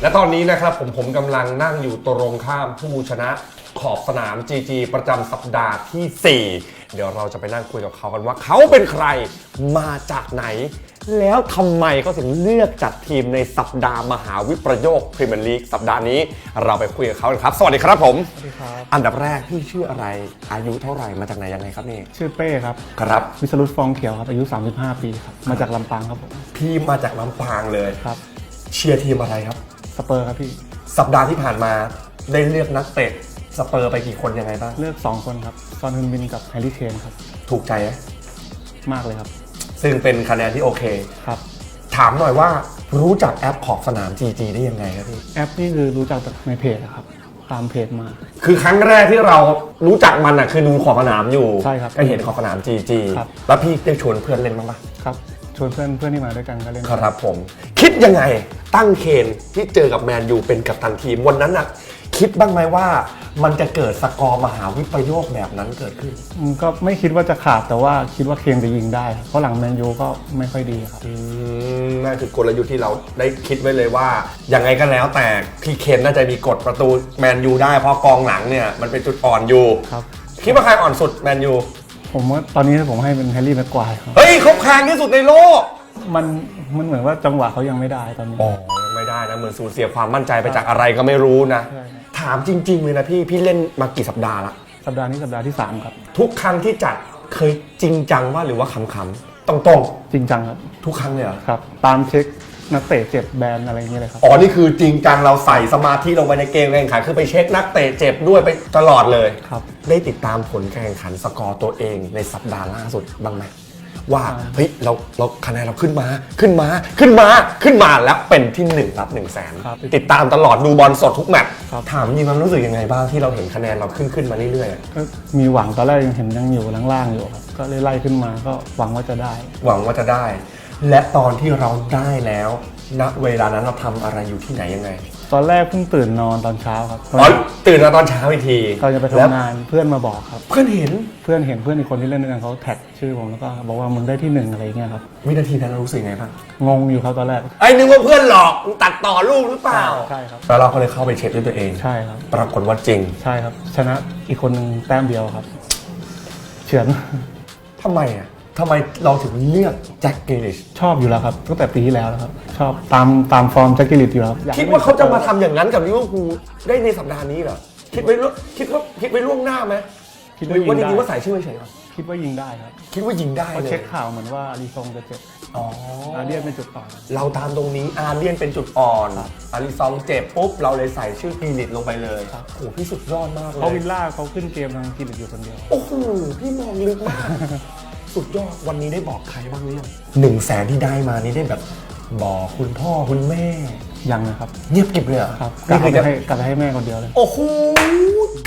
และตอนนี้นะครับผมผมกำลังนั่งอยู่ตรงข้ามผู้ชนะขอบสนาม GG ประจำสัปดาห์ที่ 4 เดี๋ยวเราจะไปนั่งคุยกับเขากันว่าเขาเป็นใครมาจากไหน แล้วทำไมเขาถึงเลือกจัดทีมในสัปดาห์มหาวิปโยคพรีเมียร์ลีกสัปดาห์นี้ เราไปคุยกับเขากันครับ สวัสดีครับผม สวัสดีครับ อันดับแรกพี่ชื่ออะไรอายุเท่าไหร่มาจากไหนยังไงครับนี่ชื่อเป้ครับ ครับ วิสรุตฟองเขียวครับ อายุ 35 ปีครับ มาจากลำปางครับผม พี่มาจากลำปางเลยครับ เชียร์ทีมอะไรครับ สเปอร์ครับพี่ สัปดาห์ที่ผ่านมาได้เลือกนักเตะ สเปอร์ไปกี่คนยังไงบ้าง เลือก 2 คนครับ ซอนฮึนบินกับแฮร์รี่เคนครับ ถูกใจไหมมากเลยครับ ซึ่งเป็นคะแนนที่โอเค ครับ ถามหน่อยว่ารู้จักแอปขอบสนาม GG ได้ยังไงครับพี่ แอปนี่คือรู้จักจากในเพจอะครับ ตามเพจมา คือครั้งแรกที่เรารู้จักมันอะคือดูขอบสนามอยู่ใช่ครับก็เห็นขอบสนาม GG ครับ แล้วพี่ได้ชวนเพื่อนเล่นบ้างปะครับ ชวนเพื่อนเพื่อนที่มาด้วยกันก็เล่นครับผม คิดยังไงตั้งเคนที่เจอกับแมนยูเป็นกัปตันทีมวันนั้นอะ คิดบ้างไหมว่า มันจะเกิดสกอร์มหาวิปโยคแบบนั้นเกิดขึ้น อืมก็ไม่คิดว่าจะขาดแต่ว่าคิดว่าเคนจะยิงได้ครับเพราะหลังแมนยูก็ไม่ค่อยดีครับ อืมนั่นคือกลยุทธ์ที่เราได้คิดไว้เลยว่ายังไงก็แล้วแต่พี่เคนน่าจะมีกดประตูแมนยูได้เพราะกองหลังเนี่ยมันเป็นจุดอ่อนอยู่ครับ คิดว่าใครอ่อนสุดแมนยูผมว่าตอนนี้ผมให้เป็นแฮร์รี่แม็กควายครับเฮ้ยเขาแข่งที่สุดในโลกมันมันเหมือนว่าจังหวะเขายังไม่ได้ตอนนี้อ๋อยังไม่ได้นะเหมือนสูญเสียความมั่นใจไปจากอะไรก็ไม่รู้นะ ใช่ครับ ถามจริง ๆ เลยนะพี่ พี่เล่นมากี่สัปดาห์ละสัปดาห์นี้สัปดาห์ที่สามครับ ทุกครั้งที่จัดเคยจริงจังว่าหรือว่าขำๆตรงจริงจังครับๆทุกครั้งเลยเหรอครับ ตามเช็คนักเตะเจ็บแบนอะไรอย่างเงี้ยเลยครับ อ๋อนี่คือจริงจังเราใส่สมาธิลงไปในเกมการแข่งขันคือไปเช็คนักเตะเจ็บด้วยไปตลอดเลย ครับ ได้ติดตามผลการแข่งขันสกอร์ตัวเองในสัปดาห์ล่าสุดบ้างไหม ว่าเฮ้ยเราเราคะแนนเราขึ้นมาขึ้นมาขึ้นมาขึ้นมาแล้วเป็นที่หนึ่งรับหนึ่งแสนครับติดตามตลอดดูบอลสดทุกแมตช์ครับ ถามจริงมันรู้สึกยังไงบ้างที่เราเห็นคะแนนเราขึ้นขึ้นมาเรื่อยๆอะก็มีหวังตอนแรกยังเห็นยังอยู่ล่างๆอยู่ครับก็เลยไล่ขึ้นมาก็หวังว่าจะได้ หวังว่าจะได้ และตอนที่เราได้แล้วณเวลานั้นเราทำอะไรอยู่ที่ไหนยังไง ตอนแรกเพิ่งตื่นนอนตอนเช้าครับอ๋อตื่นมาตอนเช้าอีกทีก็จะไปแล้วทำงานเพื่อนมาบอกครับ เพื่อนเห็นเพื่อนเห็นเพื่อนอีกคนที่เล่นด้วยกันเขาแท็กชื่อผมแล้วก็บอกว่ามึงได้ที่หนึ่งอะไรเงี้ยครับวินาทีนั้นเรารู้สึกไงบ้างงงอยู่ครับตอนแรกไอ้นึกว่าเพื่อนหลอกมึงตัดต่อรูปหรือเปล่าใช่ครับแล้วเราก็เลยเข้าไปเช็คด้วยตัวเองใช่ครับปรากฏว่าจริงใช่ครับ ชนะอีกคนหนึ่งแต้มเดียวครับ เฉือนทำไมอะ ทำไมเราถึงเลือกแจ็คเกลิชชอบอยู่แล้วครับตั้งแต่ปีที่แล้วแล้วครับชอบตามตามฟอร์มแจ็คกิลิตอยู่แล้วรับอยกคิดว่าเขาจะมาทำอย่างนั้นกับลิเวอร์พูลได้ในสัปดาห์นี้เหรอคิดไว้ล่วงคิดว่าคิดไว้ล่วงหน้าไหมคิดหว่ารือว่าจยิงริงๆว่าได้ใส่ชื่อเฉยๆเหรอคิดว่ายิงได้ครับคิดว่ายิงได้เพราะเลยเช็คข่าวเหมือนว่าอารีซงจะเจ็บอ๋อ อาเดียนเป็นจุดต่อน เราตามตรงนี้อาเลียนเป็นจุดอ่อน อาริซองเจ็บปุ๊บ เราเลยใส่ชื่อกีนิตลงไปเลยครับ โอ้โหพี่สุดยอดมากเลเพราะวิย ลล่าเขาขึ้นเกมทางกิลิตอยู่คนเดียว โอ้โห พี่มองลึกมาก สุดยอดวันนี้ได้บอกใครบ้างหรือยังหนึ่งแสนที่ได้มานี่ได้แบบบอกคุณพ่อคุณแม่ ยังนะครับเงียบกริบเลยเหรอครับกนี่ะคือจะให้กะให้แม่คนเดียวเลย โอ้โห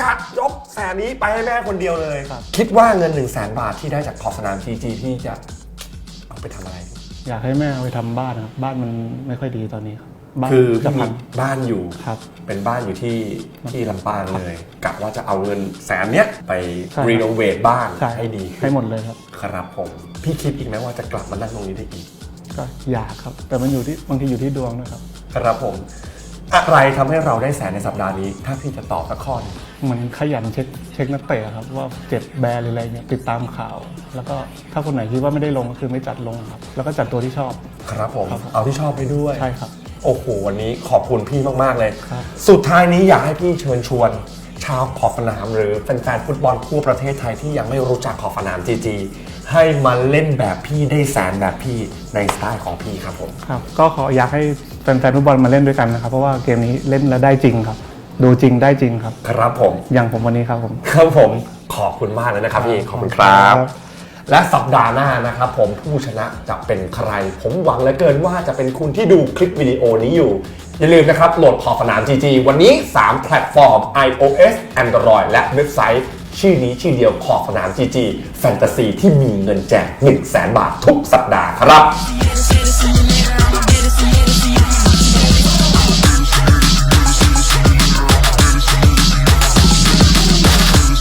กัดยกแสนนี้ไปให้แม่คนเดียวเลยครับ คิดว่าเงิน1นึ่งแสนบาทที่ได้จากขอบสนามทีจีพี่จะเอาไปทำอะไร อยากให้แม่เอาไปทำบ้านครับ บ้านมันไม่ค่อยดีตอนนี้ครับ บ้านคือจะพี่มีพังบ้านอยู่ ครับเป็นบ้านอยู่ที่ที่ลำปางเลยกะว่าจะเอาเงินแสนเนี้ยไปใช่ครับ รีโนเวทบ้านใช่ให้ดีให้หมดเลยครับ ครับผม พี่คิดอีกไหมว่าจะกลับมานั่งตรงนี้ได้อีก ก็อยากครับ แต่มันอยู่ที่บางทีอยู่ที่ดวงด้วยครับ ครับผม อะไรทำให้เราได้แสนในสัปดาห์นี้ ถ้าพี่จะตอบสักข้อหนึ่งเหมือนขยันเช็คเช็คนักเตะครับว่าเจ็บแบนหรืออะไรเงี้ยติดตามข่าว แล้วก็ถ้าคนไหนคิดว่าไม่ได้ลงก็คือไม่จัดลงครับ แล้วก็จัดตัวที่ชอบ ครับผม ครับผม เอาที่ชอบไปด้วย ใช่ครับ โอ้โหวันนี้ขอบคุณพี่มากๆเลยครับสุดท้ายนี้อยากให้พี่เชิญชวน ชาวขอบสนามหรือแฟนๆฟุตบอลทั่วประเทศไทยที่ยังไม่รู้จักขอบสนามจีจีให้มาเล่นแบบพี่ได้แสนแบบพี่ในสไตล์ของพี่ครับผมครับก็ขออยากให้แฟนๆฟุตบอลมาเล่นด้วยกันนะครับ เพราะว่าเกมนี้เล่นแล้วได้จริงครับ ดูจริงได้จริงครับ ครับผมอย่างผมวันนี้ครับผม ครับผมขอบคุณมากเลยนะครับพี่ขอบคุณครับครับ และสัปดาห์หน้านะครับผมผู้ชนะจะเป็นใคร ผมหวังเหลือเกินว่าจะเป็นคุณที่ดูคลิปวิดีโอนี้อยู่ อย่าลืมนะครับโหลดขอบสนาม GG วันนี้ 3 แพลตฟอร์ม iOS Android และเว็บไซต์ ชื่อนี้ชื่อเดียวขอบสนาม GG แฟนตาซีที่มีเงินแจก 1 0 0 0 0แบาททุกสัปดาห์ครับ